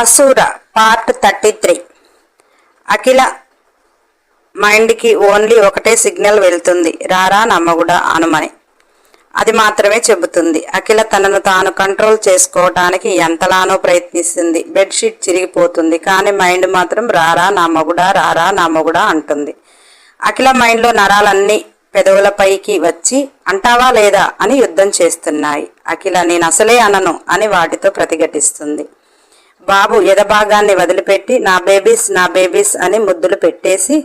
Asura part thirty three Akhila మైండ్కి only ఒకటే signal వెళ్తుంది. రారా నమ్మగుడ అనుమని. అది మాత్రమే చెబుతుంది. అఖిల తనను తాను కంట్రోల్ చేసుకోవటానికి ఎంతలానో ప్రయత్నిస్తుంది. బెడ్షీట్ చిరిగిపోతుంది. కానీ మైండ్ మాత్రం రారా నమ్మగుడా రారా నమ్మగుడా అంటుంది. అఖిల మైండ్లో నరాలన్నీ పెదవులపైకి వచ్చి అంటావా లేదా అని యుద్ధం చేస్తున్నాయి. అఖిల నేను అసలే అనను అని వాటితో ప్రతిఘటిస్తుంది. బాబు ఎదభాగాన్ని వదిలిపెట్టి నా బేబీస్ నా బేబీస్ అని ముద్దులు పెట్టేసి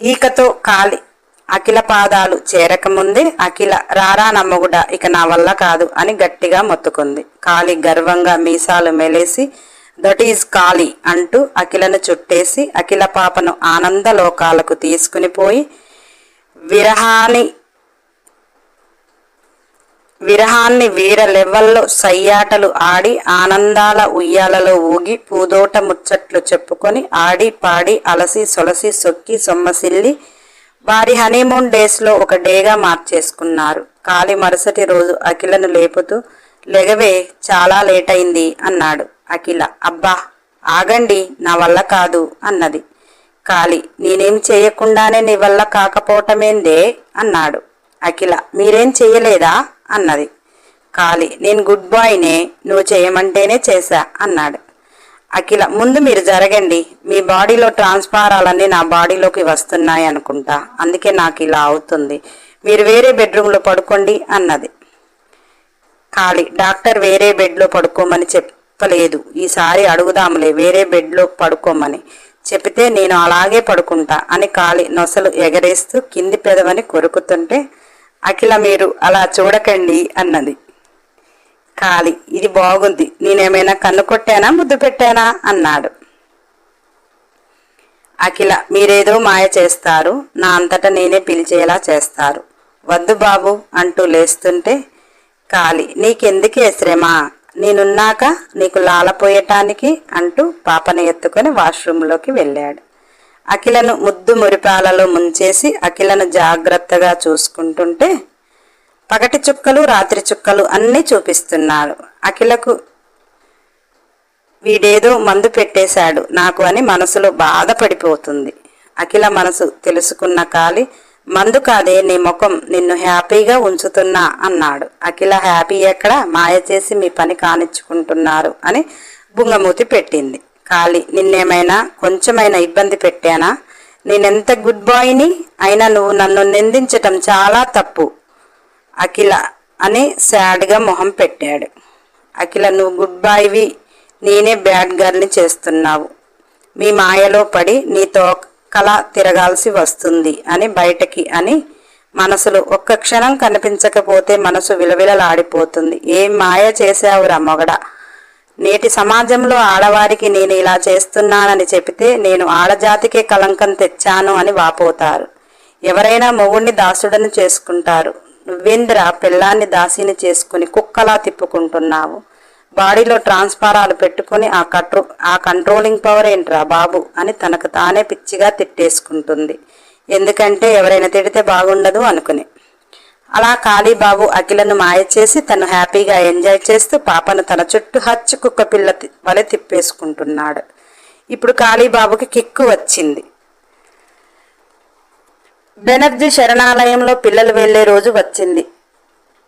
ఈకతో కాలి అఖిల పాదాలు చేరకముందే అఖిల రారా నమ్మగుడ ఇక నా వల్ల కాదు అని గట్టిగా మొత్తుకుంది. కాలి గర్వంగా మీసాలు మెలేసి దట్ ఈజ్ కాలి అంటూ అఖిలను చుట్టేసి అఖిల పాపను ఆనంద లోకాలకు తీసుకుని పోయి విరహాని విరహాన్ని వీర లెవెల్లో సయ్యాటలు ఆడి ఆనందాల ఉయ్యాలలో ఊగి పూదోట ముచ్చట్లు చెప్పుకొని ఆడి పాడి అలసి సొలసి సొక్కి సొమ్మసిల్లి వారి హనీమూన్ డేస్లో ఒక డేగా మార్చేసుకున్నారు. కాలి మరుసటి రోజు అఖిలను లేపుతూ లెగవే చాలా లేట్ అయింది అన్నాడు అఖిల. అబ్బా ఆగండి నా వల్ల కాదు అన్నది. కాలి నేనేం చేయకుండానే నీ వల్ల కాకపోవటమేందే అన్నాడు అఖిల. మీరేం చెయ్యలేదా అన్నది. కాలి నేను గుడ్ బాయ్నే. నువ్వు చేయమంటేనే చేశా అన్నాడు. అఖిల ముందు మీరు జరగండి. మీ బాడీలో ట్రాన్స్ఫారాలన్నీ నా బాడీలోకి వస్తున్నాయి అనుకుంటా. అందుకే నాకు ఇలా అవుతుంది. మీరు వేరే బెడ్రూమ్లో పడుకోండి అన్నది. ఖాళీ. డాక్టర్ వేరే బెడ్లో పడుకోమని చెప్పలేదు. ఈసారి అడుగుదాములే. వేరే బెడ్లో పడుకోమని. చెప్తే నేను అలాగే పడుకుంటా అని కాలి నొసలు ఎగరేస్తూ కింది పెదవని కొరుకుతుంటే అఖిల మీరు అలా చూడకండి అన్నది. కాలి ఇది బాగుంది. నేనేమైనా కన్ను కొట్టానా ముద్దు పెట్టానా అన్నాడు. అఖిల మీరేదో మాయ చేస్తారు. నా అంతటా నేనే పిలిచేలా చేస్తారు. వద్దు బాబు అంటూ లేస్తుంటే కాలి నీకెందుకే శ్రమ? నేనున్నాక నీకు లాలపోయటానికి అంటూ పాపను ఎత్తుకొని వాష్రూంలోకి వెళ్ళాడు. అఖిలను ముద్దు మురిపాలలో ముంచేసి అఖిలను జాగ్రత్తగా చూసుకుంటుంటే పగటి చుక్కలు రాత్రి చుక్కలు అన్నీ చూపిస్తున్నాడు. అఖిలకు వీడేదో మందు పెట్టేశాడు నాకు అని మనసులో బాధపడిపోతుంది అఖిల మనసు తెలుసుకున్న కాలి మందు కాదే నీ ముఖం నిన్ను హ్యాపీగా ఉంచుతున్నా అన్నాడు. అఖిల హ్యాపీ ఎక్కడ? మాయ చేసి మీ పని కానిచ్చుకుంటున్నారు అని బుంగమూతి పెట్టింది. కాలి నిన్నేమైనా కొంచెమైనా ఇబ్బంది పెట్టానా? నేనెంత గుడ్ బాయ్ని అయినా నువ్వు నన్ను నిందించటం చాలా తప్పు. అఖిల అని శాడ్గా మొహం పెట్టాడు. అఖిల నువ్వు గుడ్ బాయ్వి నేనే బ్యాడ్ గర్ల్ని చేస్తున్నావు. మీ మాయలో పడి నీతో కళ తిరగాల్సి వస్తుంది అని బయటకి అని మనసులో ఒక్క క్షణం కనిపించకపోతే మనసు విలవిలలాడిపోతుంది. ఏం మాయ చేశావురా మొగడ? నేటి సమాజంలో ఆడవారికి నేను ఇలా చేస్తున్నానని చెబితే నేను ఆడజాతికే కలంకం తెచ్చాను అని వాపోతారు. ఎవరైనా మొగుణ్ణి దాసుడని చేసుకుంటారు. నువ్వేంద్ర పిల్లాన్ని దాసిని చేసుకుని కుక్కలా తిప్పుకుంటున్నావు? బాడీలో ట్రాన్స్ఫారాలు పెట్టుకుని ఆ కట్రో ఆ కంట్రోలింగ్ పవర్ ఏంట్రా బాబు? అని తనకు తానే పిచ్చిగా తిట్టేసుకుంటుంది. ఎందుకంటే ఎవరైనా తిడితే బాగుండదు అనుకుని. అలా కాళీబాబు అఖిలను మాయ చేసి తను హ్యాపీగా ఎంజాయ్ చేస్తూ పాపను తన చుట్టూ హచ్చు కుక్క పిల్ల తి- వలె తిప్పేసుకుంటున్నాడు. ఇప్పుడు కాళీబాబుకి కిక్కు వచ్చింది. బెనర్జీ శరణాలయంలో పిల్లలు వెళ్ళే రోజు వచ్చింది.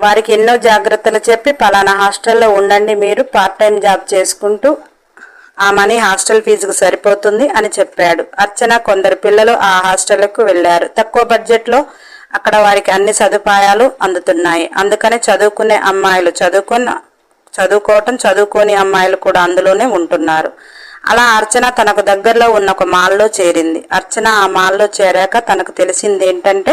వారికి ఎన్నో జాగ్రత్తలు చెప్పి పలానా హాస్టల్లో ఉండండి మీరు పార్ట్ టైం జాబ్ చేసుకుంటూ ఆ మనీ హాస్టల్ ఫీజుకు సరిపోతుంది అని చెప్పాడు. అర్చన కొందరు పిల్లలు ఆ హాస్టల్కు వెళ్ళారు తక్కువ బడ్జెట్లో అక్కడ వారికి అన్ని సదుపాయాలు అందుతున్నాయి. అందుకని చదువుకునే అమ్మాయిలు చదువుకున్న చదువుకోవటం చదువుకోని అమ్మాయిలు కూడా అందులోనే ఉంటున్నారు. అలా అర్చన తనకు దగ్గరలో ఉన్న ఒక మాల్లో చేరింది. అర్చన ఆ మాల్లో చేరాక తనకు తెలిసింది ఏంటంటే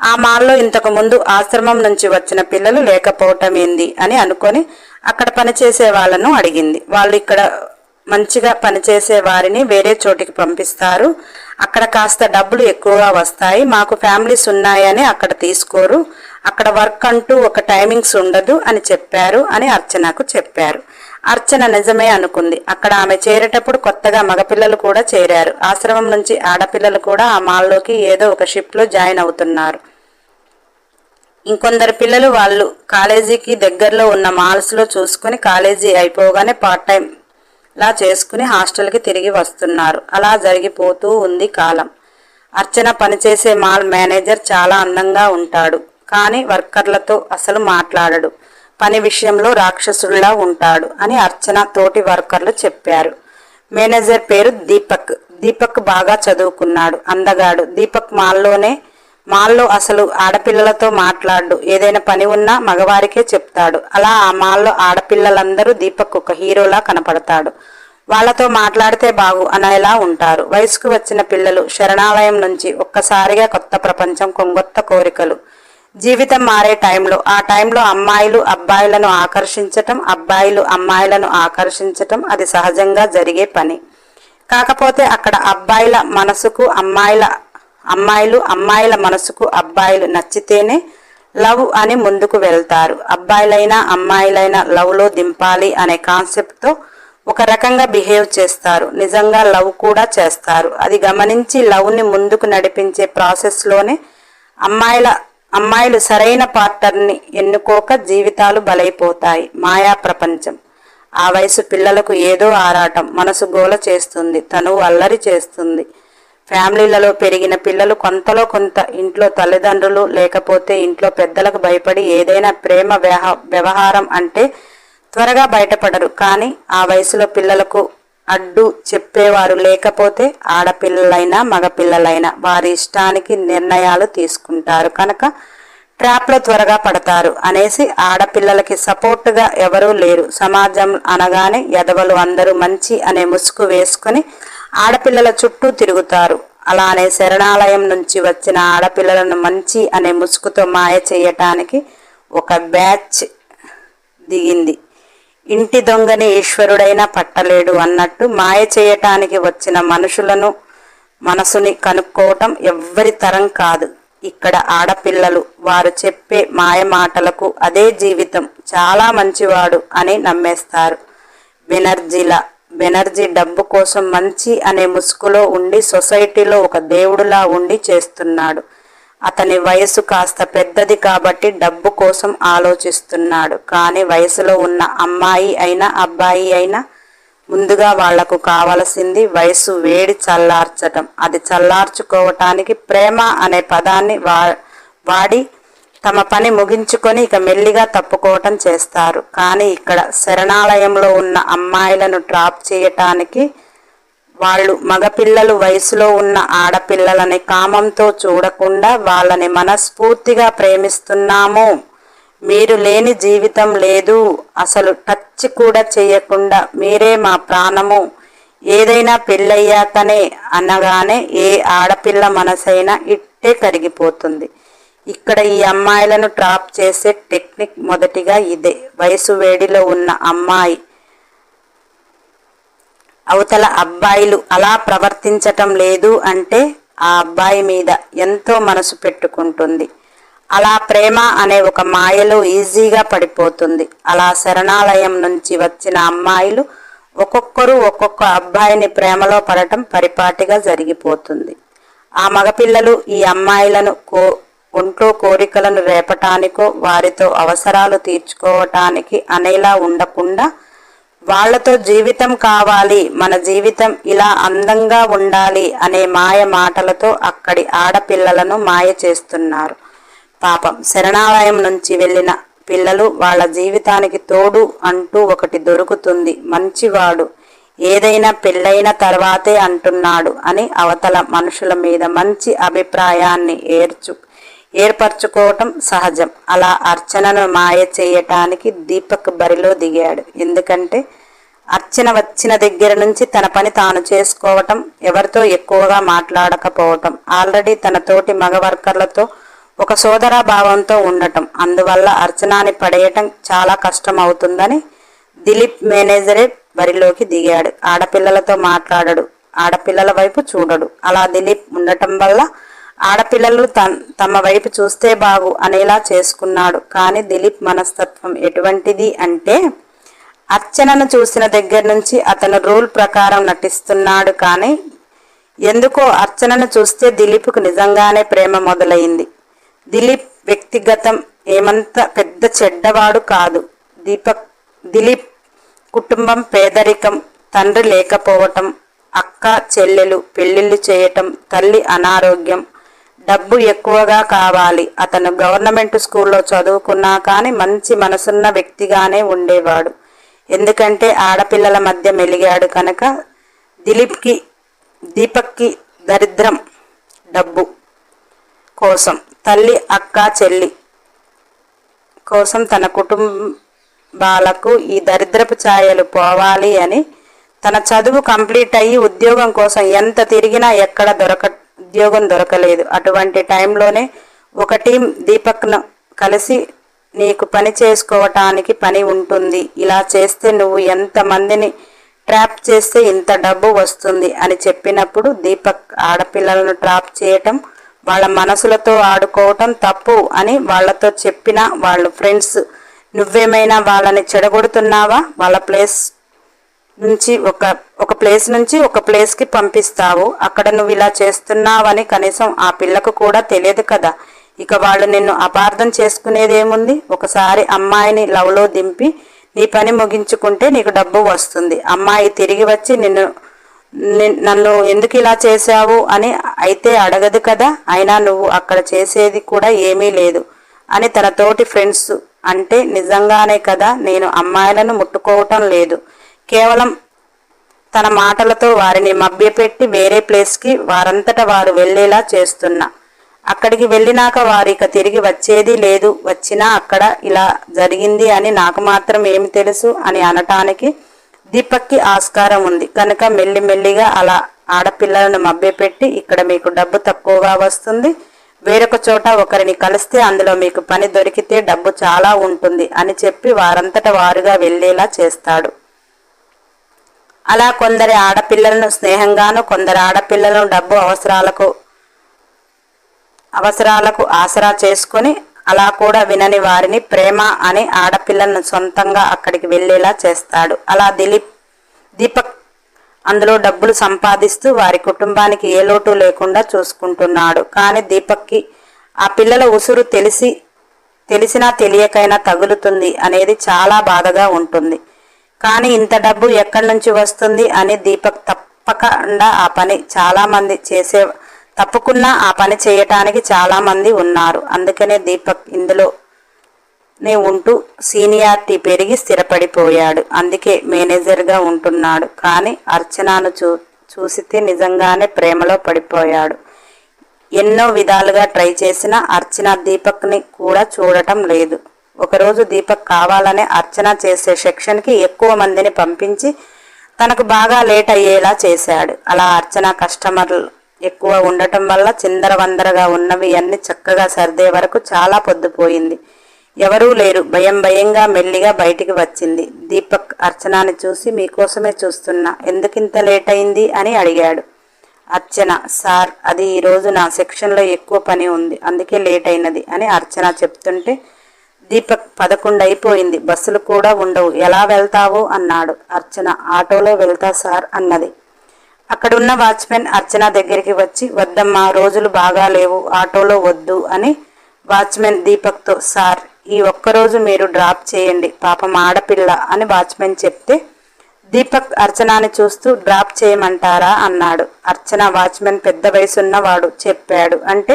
ఆ మాల్లో ఇంతకు ముందు ఆశ్రమం నుంచి వచ్చిన పిల్లలు లేకపోవటం ఏంది అని అనుకొని అక్కడ పనిచేసే వాళ్ళను అడిగింది. వాళ్ళు ఇక్కడ మంచిగా పనిచేసే వారిని వేరే చోటికి పంపిస్తారు. అక్కడ కాస్త డబ్బులు ఎక్కువగా వస్తాయి. మాకు ఫ్యామిలీస్ ఉన్నాయని అక్కడ తీసుకోరు. అక్కడ వర్క్ అంటూ ఒక టైమింగ్స్ ఉండదు అని చెప్పారు అని అర్చనకు చెప్పారు. అర్చన నిజమే అనుకుంది. అక్కడ ఆమె చేరేటప్పుడు కొత్తగా మగపిల్లలు కూడా చేరారు. ఆశ్రమం నుంచి ఆడపిల్లలు కూడా ఆ మాల్లోకి ఏదో ఒక షిప్లో జాయిన్ అవుతున్నారు. ఇంకొందరు పిల్లలు వాళ్ళు కాలేజీకి దగ్గరలో ఉన్న మాల్స్లో చూసుకుని కాలేజీ అయిపోగానే పార్ట్ టైం లా చేసుకుని హాస్టల్కి తిరిగి వస్తున్నారు. అలా జరిగిపోతూ ఉంది కాలం. అర్చన పనిచేసే మాల్ మేనేజర్ చాలా అందంగా ఉంటాడు. కానీ వర్కర్లతో అసలు మాట్లాడడు. పని విషయంలో రాక్షసుడిలా ఉంటాడు అని అర్చన తోటి వర్కర్లు చెప్పారు. మేనేజర్ పేరు దీపక్. దీపక్ బాగా చదువుకున్నాడు. అందగాడు. దీపక్ మాల్లోనే మాల్లో అసలు ఆడపిల్లలతో మాట్లాడు. ఏదైనా పని ఉన్నా మగవారికే చెప్తాడు. అలా ఆ మాల్లో ఆడపిల్లలందరూ దీపక్ ఒక హీరోలా కనపడతాడు. వాళ్ళతో మాట్లాడితే బాగు అనేలా ఉంటారు. వయసుకు వచ్చిన పిల్లలు శరణాలయం నుంచి ఒక్కసారిగా కొత్త ప్రపంచం కొంగొత్త కోరికలు. జీవితం మారే టైంలో ఆ టైంలో అమ్మాయిలు అబ్బాయిలను ఆకర్షించటం అబ్బాయిలు అమ్మాయిలను ఆకర్షించటం అది సహజంగా జరిగే పని. కాకపోతే అక్కడ అబ్బాయిల మనసుకు అమ్మాయిల అమ్మాయిలు అమ్మాయిల మనసుకు అబ్బాయిలు నచ్చితేనే లవ్ అని ముందుకు వెళ్తారు. అబ్బాయిలైనా అమ్మాయిలైనా లవ్లో దింపాలి అనే కాన్సెప్ట్తో ఒక రకంగా బిహేవ్ చేస్తారు. నిజంగా లవ్ కూడా చేస్తారు. అది గమనించి లవ్ని ముందుకు నడిపించే ప్రాసెస్లోనే అమ్మాయిల అమ్మాయిలు సరైన పార్ట్నర్ని ఎన్నుకోక జీవితాలు బలైపోతాయి. మాయా ప్రపంచం. ఆ వయసు పిల్లలకు ఏదో ఆరాటం. మనసు గోల చేస్తుంది. తను అల్లరి చేస్తుంది. ఫ్యామిలీలలో పెరిగిన పిల్లలు కొంతలో కొంత ఇంట్లో తల్లిదండ్రులు లేకపోతే ఇంట్లో పెద్దలకు భయపడి ఏదైనా ప్రేమ వ్యవహారం అంటే త్వరగా బయటపడరు. కానీ ఆ వయసులో పిల్లలకు అడ్డు చెప్పేవారు లేకపోతే ఆడపిల్లలైనా మగపిల్లలైనా వారి ఇష్టానికి నిర్ణయాలు తీసుకుంటారు. కనుక ట్రాప్లో త్వరగా పడతారు అనేసి ఆడపిల్లలకి సపోర్టుగా ఎవరూ లేరు. సమాజం అనగానే ఎదవలు అందరూ మంచి అనే ముసుగు వేసుకొని ఆడపిల్లల చుట్టూ తిరుగుతారు. అలానే శరణాలయం నుంచి వచ్చిన ఆడపిల్లలను మంచి అనే ముసుగుతో మాయ చేయటానికి ఒక బ్యాచ్ దిగింది. ఇంటి దొంగని ఈశ్వరుడైనా పట్టలేడు అన్నట్టు మాయ చేయటానికి వచ్చిన మనుషులను మనసుని కనుక్కోవటం ఎవ్వరి తరం కాదు. ఇక్కడ ఆడపిల్లలు వారు చెప్పే మాయ మాటలకు అదే జీవితం. చాలా మంచివాడు అని నమ్మేస్తారు. బెనర్జీల బెనర్జీ డబ్బు కోసం మంచి అనే ముసుగులో ఉండి సొసైటీలో ఒక దేవుడులా ఉండి చేస్తున్నాడు. అతని వయసు కాస్త పెద్దది కాబట్టి డబ్బు కోసం ఆలోచిస్తున్నాడు. కానీ వయసులో ఉన్న అమ్మాయి అయినా అబ్బాయి అయినా ముందుగా వాళ్ళకు కావలసింది వయసు వేడి చల్లార్చటం. అది చల్లార్చుకోవటానికి ప్రేమ అనే పదాన్ని వా వాడి తమ పని ముగించుకొని ఇక మెల్లిగా తప్పుకోవటం చేస్తారు. కానీ ఇక్కడ శరణాలయంలో ఉన్న అమ్మాయిలను డ్రాప్ చేయటానికి వాళ్ళు మగపిల్లలు వయసులో ఉన్న ఆడపిల్లలని కామంతో చూడకుండా వాళ్ళని మనస్ఫూర్తిగా ప్రేమిస్తున్నాము. మీరు లేని జీవితం లేదు. అసలు టచ్ కూడా చేయకుండా మీరే మా ప్రాణము. ఏదైనా పెళ్ళయ్యాకనే అనగానే ఏ ఆడపిల్ల మనసైనా ఇట్టే కరిగిపోతుంది. ఇక్కడ ఈ అమ్మాయిలను ట్రాప్ చేసే టెక్నిక్ మొదటిగా ఇదే. వయసు వేడిలో ఉన్న అమ్మాయి అవతల అబ్బాయిలు అలా ప్రవర్తించటం లేదు అంటే ఆ అబ్బాయి మీద ఎంతో మనసు పెట్టుకుంటుంది. అలా ప్రేమ అనే ఒక మాయలో ఈజీగా పడిపోతుంది. అలా శరణాలయం నుంచి వచ్చిన అమ్మాయిలు ఒక్కొక్కరు ఒక్కొక్క అబ్బాయిని ప్రేమలో పడటం పరిపాటిగా జరిగిపోతుంది. ఆ మగపిల్లలు ఈ అమ్మాయిలను కో ఒంట్లో కోరికలను రేపటానికో వారితో అవసరాలు తీర్చుకోవటానికి అనేలా ఉండకుండా వాళ్ళతో జీవితం కావాలి మన జీవితం ఇలా అందంగా ఉండాలి అనే మాయ మాటలతో అక్కడి ఆడపిల్లలను మాయ చేస్తున్నారు. పాపం శరణాలయం నుంచి వెళ్ళిన పిల్లలు వాళ్ళ జీవితానికి తోడు అంటూ ఒకటి దొరుకుతుంది. మంచివాడు ఏదైనా పెళ్ళైన తర్వాతే అంటున్నాడు అని అవతల మనుషుల మీద మంచి అభిప్రాయాన్ని ఏర్చు ఏర్పరచుకోవటం సహజం. అలా అర్చనను మాయ చేయటానికి దీపక్ బరిలో దిగాడు. ఎందుకంటే అర్చన వచ్చిన దగ్గర నుంచి తన పని తాను చేసుకోవటం ఎవరితో ఎక్కువగా మాట్లాడకపోవటం ఆల్రెడీ తన తోటి మగ వర్కర్లతో ఒక సోదర భావంతో ఉండటం. అందువల్ల అర్చనాని పడేయటం చాలా కష్టం అవుతుందని దిలీప్ మేనేజరే బరిలోకి దిగాడు. ఆడపిల్లలతో మాట్లాడడు ఆడపిల్లల వైపు చూడడు. అలా దిలీప్ ఉండటం వల్ల ఆడపిల్లలు తమ వైపు చూస్తే బాగు అనేలా చేసుకున్నాడు. కానీ దిలీప్ మనస్తత్వం ఎటువంటిది అంటే అర్చనను చూసిన దగ్గర నుంచి అతను రూల్ ప్రకారం నటిస్తున్నాడు కానీ ఎందుకో అర్చనను చూస్తే దిలీప్కు నిజంగానే ప్రేమ మొదలైంది. దిలీప్ వ్యక్తిగతం ఏమంత పెద్ద చెడ్డవాడు కాదు. దీపక్ దిలీప్ కుటుంబం పేదరికం తండ్రి లేకపోవటం అక్క చెల్లెలు పెళ్ళిళ్ళు చేయటం తల్లి అనారోగ్యం డబ్బు ఎక్కువగా కావాలి. అతను గవర్నమెంట్ స్కూల్లో చదువుకున్నా కానీ మంచి మనసున్న వ్యక్తిగానే ఉండేవాడు. ఎందుకంటే ఆడపిల్లల మధ్య మెలిగాడు కనుక దిలీప్కి దీపక్కి దరిద్రం డబ్బు కోసం. తల్లి అక్క చెల్లి కోసం తన కుటుంబాలకు ఈ దరిద్రపు ఛాయలు పోవాలి అని తన చదువు కంప్లీట్ అయ్యి ఉద్యోగం కోసం ఎంత తిరిగినా ఎక్కడ దొరక ఉద్యోగం దొరకలేదు. అటువంటి టైంలోనే ఒక టీం దీపక్ను కలిసి నీకు పని చేసుకోవటానికి పని ఉంటుంది. ఇలా చేస్తే నువ్వు ఎంతమందిని ట్రాప్ చేస్తే ఇంత డబ్బు వస్తుంది అని చెప్పినప్పుడు దీపక్ ఆడపిల్లలను ట్రాప్ చేయటం వాళ్ళ మనసులతో ఆడుకోవటం తప్పు అని వాళ్ళతో చెప్పిన వాళ్ళు ఫ్రెండ్స్ నువ్వేమైనా వాళ్ళని చెడగొడుతున్నావా? వాళ్ళ ప్లేస్ నుంచి ఒక ఒక ప్లేస్ నుంచి ఒక ప్లేస్కి పంపిస్తావు. అక్కడ నువ్వు ఇలా చేస్తున్నావని కనీసం ఆ పిల్లకు కూడా తెలియదు కదా. ఇక వాళ్ళు నిన్ను అపార్థం చేసుకునేదేముంది? ఒకసారి అమ్మాయిని లవ్లో దింపి నీ పని ముగించుకుంటే నీకు డబ్బు వస్తుంది. అమ్మాయి తిరిగి వచ్చి నిన్ను నన్ను ఎందుకు ఇలా చేశావు అని అయితే అడగదు కదా. అయినా నువ్వు అక్కడ చేసేది కూడా ఏమీ లేదు అని తన తోటి ఫ్రెండ్స్ అంటే నిజంగానే కదా నేను అమ్మాయిలను ముట్టుకోవటం లేదు. కేవలం తన మాటలతో వారిని మభ్యపెట్టి వేరే ప్లేస్కి వారంతట వారు వెళ్ళేలా చేస్తున్నా. అక్కడికి వెళ్ళినాక వారు ఇక తిరిగి వచ్చేది లేదు. వచ్చినా అక్కడ ఇలా జరిగింది అని నాకు మాత్రం ఏమి తెలుసు అని అనటానికి దీపక్కి ఆస్కారం ఉంది. కనుక మెల్లిమెల్లిగా అలా ఆడపిల్లలను మభ్యపెట్టి ఇక్కడ మీకు డబ్బు తక్కువగా వస్తుంది. వేరొక చోట ఒకరిని కలిస్తే అందులో మీకు పని దొరికితే డబ్బు చాలా ఉంటుంది అని చెప్పి వారంతట వారుగా వెళ్ళేలా చేస్తాడు. అలా కొందరి ఆడపిల్లలను స్నేహంగాను కొందరు ఆడపిల్లలను డబ్బు అవసరాలకు అవసరాలకు ఆసరా చేసుకొని అలా కూడా వినని వారిని ప్రేమ అని ఆడపిల్లలను సొంతంగా అక్కడికి వెళ్ళేలా చేస్తాడు. అలా దిలీప్ దీపక్ అందులో డబ్బులు సంపాదిస్తూ వారి కుటుంబానికి ఏ లోటు లేకుండా చూసుకుంటున్నాడు. కానీ దీపక్కి ఆ పిల్లల ఉసురు తెలిసి తెలిసినా తెలియకైనా తగులుతుంది అనేది చాలా బాధగా ఉంటుంది. కానీ ఇంత డబ్బు ఎక్కడి నుంచి వస్తుంది అని దీపక్ తప్పకుండా ఆ పని చాలా మంది చేసే తప్పకుండా ఆ పని చేయటానికి చాలా మంది ఉన్నారు. అందుకనే దీపక్ ఇందులో నే ఉంటూ సీనియారిటీ పెరిగి స్థిరపడిపోయాడు. అందుకే మేనేజర్గా ఉంటున్నాడు. కానీ అర్చనను చూ చూసితే నిజంగానే ప్రేమలో పడిపోయాడు. ఎన్నో విధాలుగా ట్రై చేసినా అర్చన దీపక్ని కూడా చూడటం లేదు. ఒకరోజు దీపక్ కావాలనే అర్చన చేసే సెక్షన్కి ఎక్కువ మందిని పంపించి తనకు బాగా లేట్ అయ్యేలా చేశాడు. అలా అర్చన కస్టమర్లు ఎక్కువ ఉండటం వల్ల చిందరవందరగా ఉన్నవి అన్ని చక్కగా సర్దే వరకు చాలా పొద్దుపోయింది. ఎవరూ లేరు. భయం భయంగా మెల్లిగా బయటికి వచ్చింది. దీపక్ అర్చనాని చూసి మీకోసమే చూస్తున్నా. ఎందుకింత లేట్ అయింది? అని అడిగాడు. అర్చన సార్ అది ఈరోజు నా సెక్షన్లో ఎక్కువ పని ఉంది. అందుకే లేట్ అయినది అని అర్చన చెప్తుంటే దీపక్ పదకొండు అయిపోయింది. బస్సులు కూడా ఉండవు. ఎలా వెళ్తావు అన్నాడు. అర్చన ఆటోలో వెళ్తా సార్ అన్నది. అక్కడున్న వాచ్మెన్ అర్చన దగ్గరికి వచ్చి వద్దమ్మా రోజులు బాగా లేవు. ఆటోలో వద్దు అని వాచ్మెన్ దీపక్తో సార్ ఈ ఒక్కరోజు మీరు డ్రాప్ చేయండి. పాపం ఆడపిల్ల అని వాచ్మెన్ చెప్తే దీపక్ అర్చనాని చూస్తూ డ్రాప్ చేయమంటారా అన్నాడు. అర్చన వాచ్మెన్ పెద్ద వయసున్నవాడు చెప్పాడు. అంటే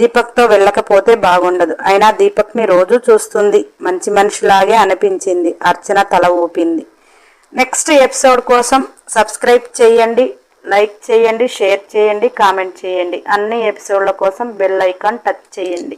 దీపక్తో వెళ్ళకపోతే బాగుండదు. అయినా దీపక్ని రోజు చూస్తుంది. మంచి మనిషిలాగే అనిపించింది. అర్చన తల ఊపింది. నెక్స్ట్ ఎపిసోడ్ కోసం సబ్స్క్రైబ్ చేయండి లైక్ చేయండి షేర్ చేయండి కామెంట్ చేయండి. అన్ని ఎపిసోడ్ల కోసం బెల్ ఐకాన్ టచ్ చేయండి.